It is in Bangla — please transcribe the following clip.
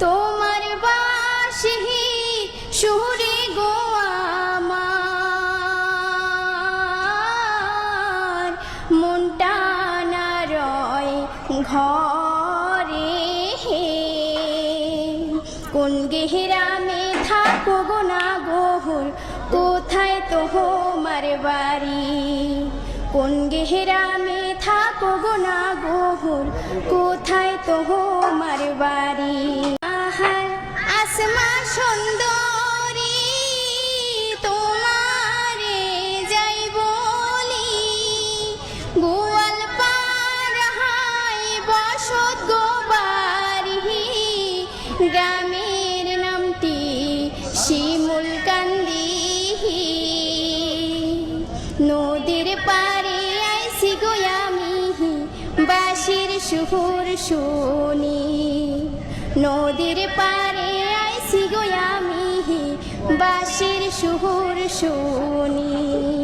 তোমার বাসি সুরে গো আমার। মনটা না রয় ঘরে কোন গেহরামে থাকো গো না গোহর কোথায় তো হোমার বাড়ি? কোন গেহরামে থাকো গো না গোহর কোথায় তো হোমার বাড়ি? আসমা সুন্দরী, তোমারে যাই বলি। গোয়াল পাড়াই বসত গোবারি গ্রামের নামটি শিমুল কান্দি নদীর পারে আইসি গো আমি, বাঁশির সুহুর শুনি। নদীর পারে গো আমি বাঁশির সুহুর শুনি।